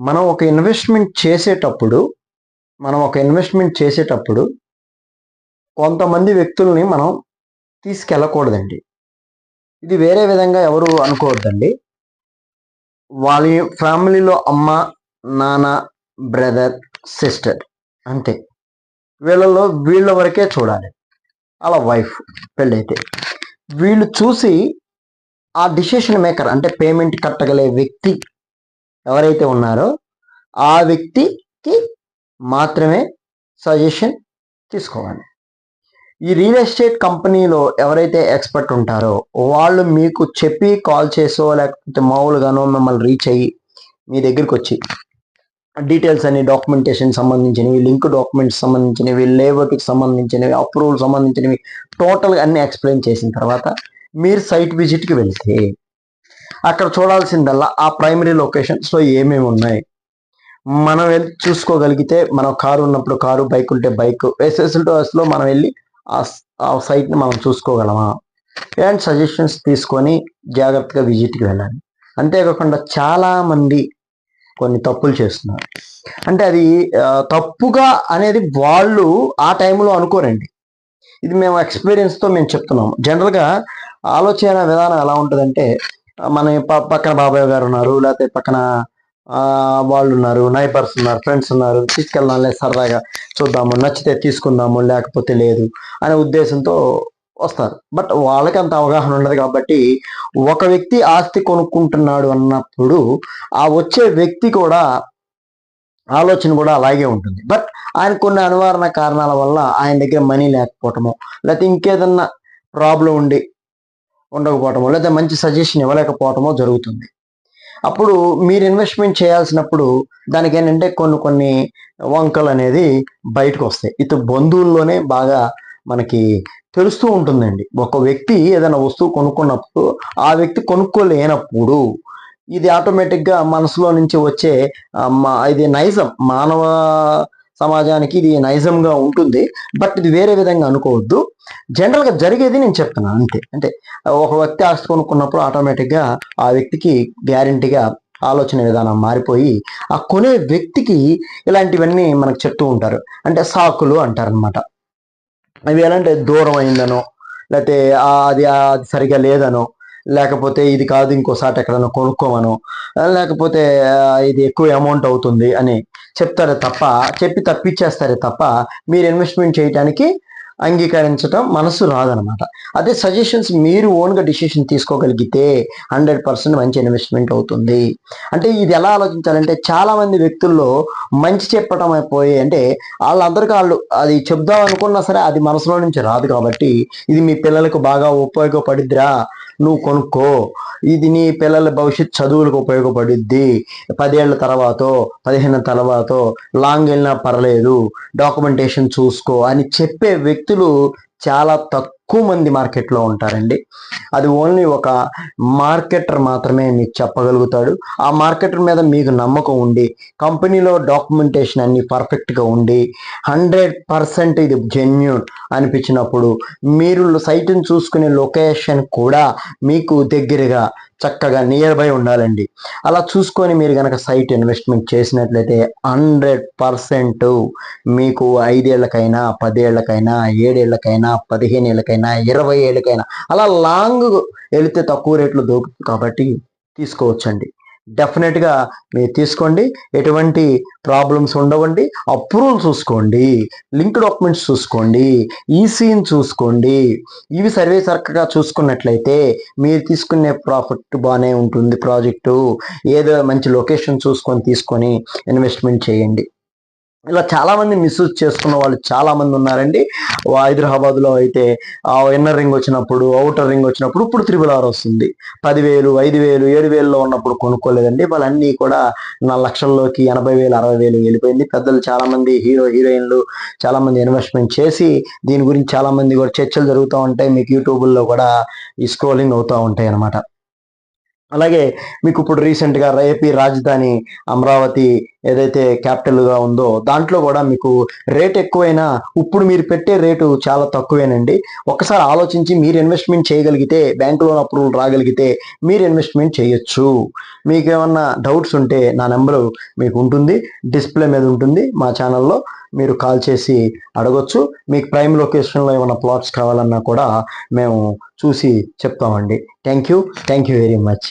మనం ఒక ఇన్వెస్ట్మెంట్ చేసేటప్పుడు మనం ఒక ఇన్వెస్ట్మెంట్ చేసేటప్పుడు కొంతమంది వ్యక్తుల్ని మనం తీసుకెళ్ళకూడదండి. ఇది వేరే విధంగా ఎవరు అనుకోవద్దండి. వాళ్ళ ఫ్యామిలీలో అమ్మ నాన్న బ్రదర్ సిస్టర్ అంతే. వీళ్ళలో వీళ్ళ వరకే చూడాలి. అలా వైఫ్ పెళ్ళైతే. వీళ్ళు చూసి ఆ డిసిషన్ మేకర్ అంటే పేమెంట్ కట్టగలే వ్యక్తి ఎవరైతే ఉన్నారో ఆ వ్యక్తికి మాత్రమే సజెషన్ తీసుకోవాలి. ఈ రియల్ ఎస్టేట్ కంపెనీలో ఎవరైతే ఎక్స్పర్ట్ ఉంటారో వాళ్ళు మీకు చెప్పి కాల్ చేసో లేకపోతే మామూలుగానో మిమ్మల్ని రీచ్ అయ్యి మీ దగ్గరికి వచ్చి డీటెయిల్స్ అన్ని డాక్యుమెంటేషన్ సంబంధించినవి లింక్ డాక్యుమెంట్స్ సంబంధించినవి లేబర్కి సంబంధించినవి అప్రూవల్ సంబంధించినవి టోటల్గా అన్ని ఎక్స్ప్లెయిన్ చేసిన తర్వాత మీరు సైట్ విజిట్కి వెళ్తే అక్కడ చూడాల్సిందల్లా ఆ ప్రైమరీ లొకేషన్స్లో ఏమేమి ఉన్నాయి? మనం వెళ్ళి చూసుకోగలిగితే మనం కారు ఉన్నప్పుడు కారు బైక్ ఉంటే బైక్ ఎస్ఎస్ఎల్లో మనం వెళ్ళి ఆ ఆ సైట్ని మనం చూసుకోగలమా? అండ్ సజెషన్స్ తీసుకొని జాగ్రత్తగా విజిట్కి వెళ్ళాలి. అంతేకాకుండా చాలామంది కొన్ని తప్పులు చేస్తున్నారు. అంటే అది తప్పుగా అనేది వాళ్ళు ఆ టైంలో అనుకోరండి. ఇది మేము ఎక్స్పీరియన్స్తో మేము చెప్తున్నాం జనరల్గా ఆలోచన విధానం ఎలా ఉంటుందంటే మన పక్కన బాబాయ్ గారు ఉన్నారు లేకపోతే పక్కన వాళ్ళు ఉన్నారు నైబర్స్ ఉన్నారు ఫ్రెండ్స్ ఉన్నారు తీసుకెళ్దాంలే సరదాగా చూద్దాము నచ్చితే తీసుకుందాము లేకపోతే లేదు అనే ఉద్దేశంతో వస్తారు. బట్ వాళ్ళకి అంత అవగాహన ఉండదు కాబట్టి ఒక వ్యక్తి ఆస్తి కొనుక్కుంటున్నాడు అన్నప్పుడు ఆ వచ్చే వ్యక్తి కూడా ఆలోచన కూడా అలాగే ఉంటుంది. బట్ ఆయన కొన్ని అనివారణ కారణాల వల్ల ఆయన దగ్గర మనీ లేకపోవటము లేకపోతే ఇంకేదన్నా ప్రాబ్లం ఉండి ఉండకపోవటమో లేదా మంచి సజెషన్ ఇవ్వలేకపోవటమో జరుగుతుంది. అప్పుడు మీరు ఇన్వెస్ట్మెంట్ చేయాల్సినప్పుడు దానికి ఏంటంటే కొన్ని కొన్ని వంకలు అనేది బయటకు వస్తాయి. ఇటు బంధువుల్లోనే బాగా మనకి తెలుస్తూ ఉంటుందండి. ఒక వ్యక్తి ఏదైనా వస్తువు కొనుక్కున్నప్పుడు ఆ వ్యక్తి కొనుక్కోలేనప్పుడు ఇది ఆటోమేటిక్గా మనసులో నుంచి వచ్చే మా- ఇది నైజం. మానవ సమాజానికి ఇది నైజంగా ఉంటుంది. బట్ ఇది వేరే విధంగా అనుకోవద్దు. జనరల్గా జరిగేది నేను చెప్తున్నాను అంతే. అంటే ఒక వ్యక్తి ఆస్తి కొనుక్కున్నప్పుడు ఆటోమేటిక్గా ఆ వ్యక్తికి గ్యారంటీగా ఆలోచన విధానం మారిపోయి ఆ కొనే వ్యక్తికి ఇలాంటివన్నీ మనకు చెప్తూ ఉంటారు. అంటే సాకులు అంటారనమాట అవి ఎలా అంటే దూరం అయిందనో లేకపోతే అది అది సరిగా లేదనో లేకపోతే ఇది కాదు ఇంకోసారి ఎక్కడైనా కొనుక్కోమను. లేకపోతే ఇది ఎక్కువ అమౌంట్ అవుతుంది అని చెప్తారే తప్ప చెప్పి తప్పించేస్తారే తప్ప మీరు ఇన్వెస్ట్మెంట్ చేయడానికి అంగీకరించడం మనసు రాదనమాట. అదే సజెషన్స్ మీరు ఓన్గా డిసిషన్ తీసుకోగలిగితే హండ్రెడ్ పర్సెంట్ మంచి ఇన్వెస్ట్మెంట్ అవుతుంది. అంటే ఇది ఎలా ఆలోచించాలంటే చాలామంది వ్యక్తుల్లో మంచి చెప్పటం అయిపోయి అంటే వాళ్ళందరికీ వాళ్ళు అది చెప్దాం అనుకున్నా సరే అది మనసులో నుంచి రాదు కాబట్టి ఇది మీ పిల్లలకు బాగా ఉపయోగపడిద్దిరా నువ్వు కొనుక్కో. ఇది నీ పిల్లల భవిష్యత్ చదువులకు ఉపయోగపడుద్ది. పదేళ్ళ తర్వాత పదిహేను తర్వాత లాంగ్ వెళ్ళినా పర్లేదు. డాక్యుమెంటేషన్ చూసుకో అని చెప్పే వ్యక్తులు చాలా తక్కువ ఎక్కువ మంది మార్కెట్లో ఉంటారండి. అది ఓన్లీ ఒక మార్కెటర్ మాత్రమే మీకు చెప్పగలుగుతాడు. ఆ మార్కెటర్ మీద మీకు నమ్మకం ఉండి కంపెనీలో డాక్యుమెంటేషన్ అన్ని పర్ఫెక్ట్గా ఉండి హండ్రెడ్ పర్సెంట్ ఇది జెన్యున్ అనిపించినప్పుడు మీరు సైట్ని చూసుకునే లొకేషన్ కూడా మీకు దగ్గరగా చక్కగా నియర్ బై ఉండాలండి. అలా చూసుకొని మీరు కనుక సైట్ ఇన్వెస్ట్మెంట్ చేసినట్లయితే హండ్రెడ్ పర్సెంట్ మీకు ఐదేళ్ళకైనా పదేళ్ళకైనా ఏడేళ్ళకైనా పదిహేను ఏళ్ళకైనా ఇరవై ఏళ్ళకైనా అలా లాంగ్ వెళితే తక్కువ రేట్లు దొరుకుతుంది కాబట్టి తీసుకోవచ్చండి. డెఫినెట్గా మీరు తీసుకోండి. ఎటువంటి ప్రాబ్లమ్స్ ఉండవండి. అప్రూవల్ చూసుకోండి. లింక్ డాక్యుమెంట్స్ చూసుకోండి. ఈసీని చూసుకోండి. ఇవి సర్వే చక్కగా చూసుకున్నట్లయితే మీరు తీసుకునే ప్రాఫిట్ బాగానే ఉంటుంది. ప్రాజెక్టు ఏదో మంచి లొకేషన్ చూసుకొని తీసుకొని ఇన్వెస్ట్మెంట్ చేయండి. ఇలా చాలా మంది మిస్యూజ్ చేసుకున్న వాళ్ళు చాలా మంది ఉన్నారండి. హైదరాబాద్లో అయితే ఇన్నర్ రింగ్ వచ్చినప్పుడు అవుటర్ రింగ్ వచ్చినప్పుడు ఇప్పుడు త్రిబుల్ ఆర్ వస్తుంది. పదివేలు ఐదు వేలు ఏడు వేలలో ఉన్నప్పుడు కొనుక్కోలేదండి. వాళ్ళన్నీ కూడా నా లక్షల్లోకి ఎనభై వేలు అరవై వేలు వెళ్ళిపోయింది. పెద్దలు చాలా మంది హీరో హీరోయిన్లు చాలా మంది ఇన్వెస్ట్మెంట్ చేసి దీని గురించి చాలా మంది కూడా చర్చలు జరుగుతూ ఉంటాయి. మీకు యూట్యూబ్లో కూడా ఈ స్క్రోలింగ్ అవుతూ ఉంటాయి అన్నమాట. అలాగే మీకు ఇప్పుడు రీసెంట్గా ఏపీ రాజధాని అమరావతి ఏదైతే క్యాపిటల్గా ఉందో దాంట్లో కూడా మీకు రేట్ ఎక్కువైనా ఇప్పుడు మీరు పెట్టే రేటు చాలా తక్కువేనండి. ఒకసారి ఆలోచించి మీరు ఇన్వెస్ట్మెంట్ చేయగలిగితే బ్యాంక్ లోన్ అప్రూవల్ రాగలిగితే మీరు ఇన్వెస్ట్మెంట్ చేయొచ్చు. మీకు ఏమన్నా డౌట్స్ ఉంటే నా నెంబరు మీకు ఉంటుంది డిస్ప్లే మీద ఉంటుంది మా ఛానల్లో మీరు కాల్ చేసి అడగొచ్చు. మీకు ప్రైమ్ లొకేషన్లో ఏమైనా ప్లాట్స్ కావాలన్నా కూడా మేము చూసి చెప్తామండి. Thank you thank you very much